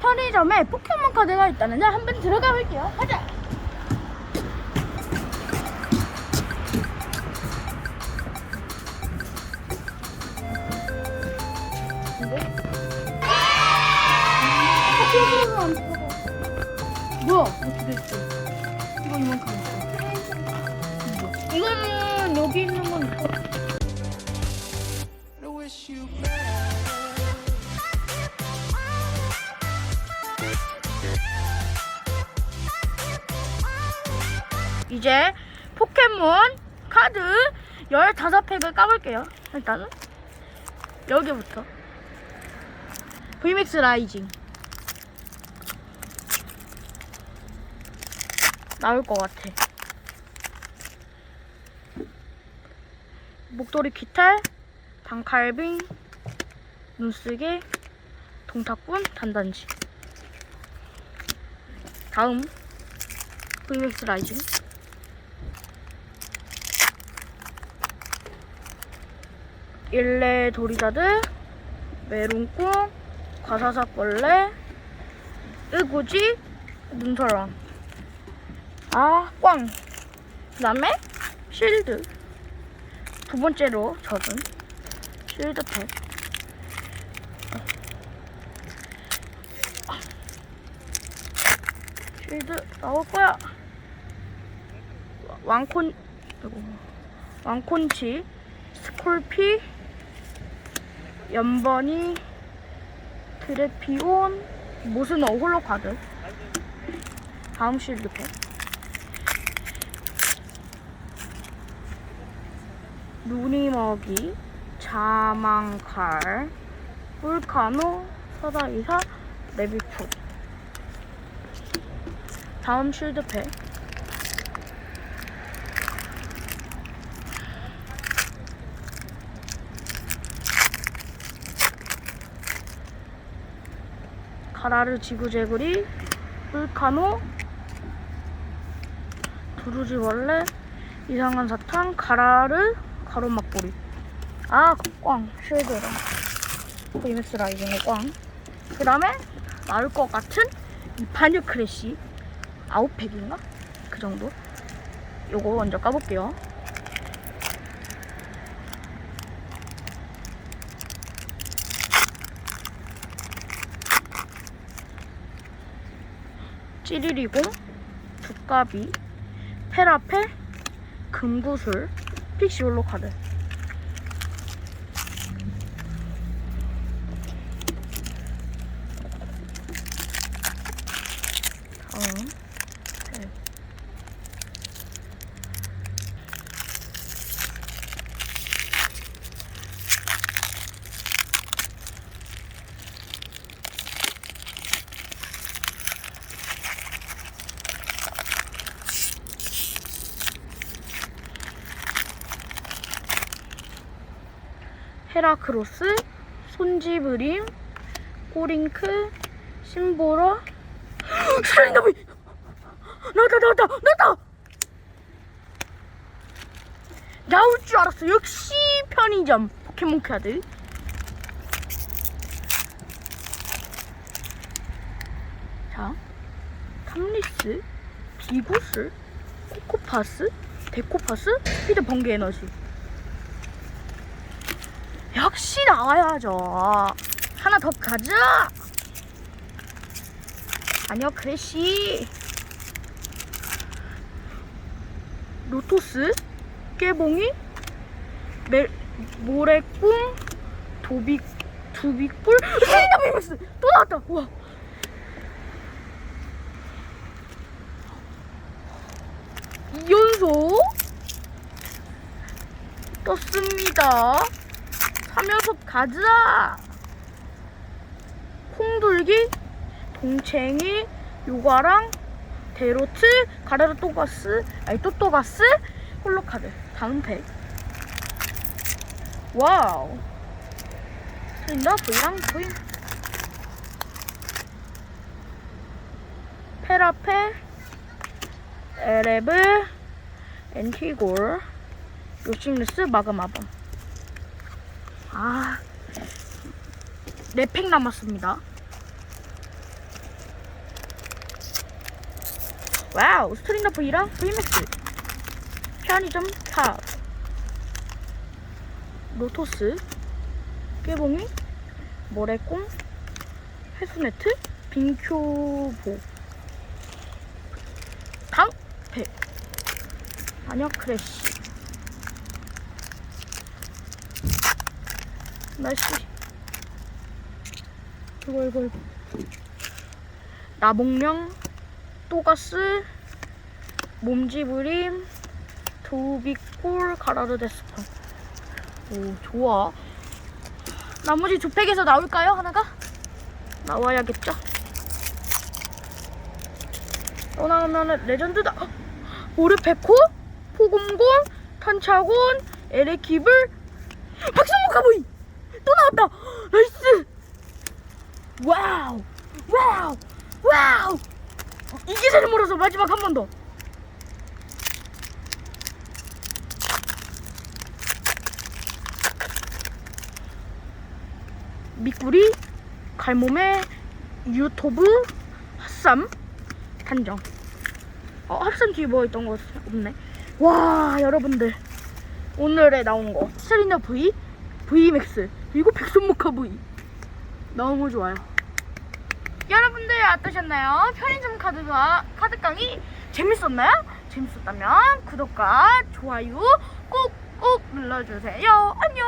편의점에 포켓몬 카드가 있다는데 한번 들어가 볼게요. 가자. 어떻게 됐지? 이거 이만큼. 이거는 여기 있는 건 이제 포켓몬 카드 15팩을 까볼게요. 일단은 여기부터 VMAX 라이징 나올 것 같아. 목도리 깃털, 단칼빙, 눈쓰개, 동탁군, 단단지. 다음 VMAX 라이징. 일레 도리자드, 메론콩, 과사사벌레, 으구지, 눈사람. 아, 꽝. 그 다음에 실드. 두 번째로 젖은 실드 팩. 실드 나올 거야. 왕콘. 왕콘치, 스콜피, 연번이, 드레피온, 모스너 홀로 카드. 다음 실드팩. 눈이 먹이, 자망칼, 불카노, 서다이사, 레비프. 다음 실드팩. 가라르 지구제구리, 불카노, 두루지벌레, 이상한 사탕, 가라르, 가로막보리. 아, 꽝, 쉐드랑. VMX 라이징의 꽝. 그 다음에 나올 것 같은 이 파뉴 크래쉬. 아홉 팩인가? 그 정도. 요거 먼저 까볼게요. 찌리리공, 두꺼비, 페라페, 금구슬, 픽시올로 카드. 다음. 네. 헤라크로스, 손지브림, 꼬링크, 심보러, 살인더비! 나왔다, 나왔다, 나왔다! 나올 줄 알았어. 역시 편의점 포켓몬 카드. 자, 탐리스, 비구스, 코코파스, 데코파스, 스피드 번개 에너지. 역시 나와야죠. 하나 더 가자. 아니요, 크래쉬. 로토스, 깨봉이, 메, 모래꿈, 도비, 두비꿀, 헤이더비메스 또 나왔다. 와. 이연속 떴습니다. 3연속 가자! 콩돌기, 동챙이, 요가랑, 데로트, 가라르 또가스, 아니 또또가스, 홀로카드. 다음 팩. 와우. 트인더 브이랑 브이. 페라페, 에레브, 엔티골, 요싱루스, 마그마범. 아, 4팩 남았습니다. 와우, 스트링더프 2랑 프리맥스. 편의점 탑. 로토스. 깨봉이. 모래꽁. 해수네트. 빙큐보. 당. 팩. 아니야, 크래쉬. 날씨. 이거 이거 이거. 나봉령 또가스 몸지부림 도비골 가라르 데스판 오 좋아. 나머지 두 팩에서 나올까요 하나가? 나와야겠죠? 또 나오면은 레전드다. 헉! 오르페코 포곰곰 탄차곤 에레키블. 박성모카보이 또 나왔다 나이스 와우 와우 와우 이게 제일 멀어서 마지막 한 번 더. 미꾸리, 갈몸에 유토브, 핫삼, 단정. 어, 핫삼 뒤에 뭐 있던 거 없네. 와, 여러분들. 오늘에 나온 거. 스리너 V, VMAX, 그리고 백선목화 V. 너무 좋아요. 여러분들 어떠셨나요? 편의점 카드가 카드 강의 재밌었나요? 재밌었다면 구독과 좋아요 꾹꾹 눌러주세요. 안녕.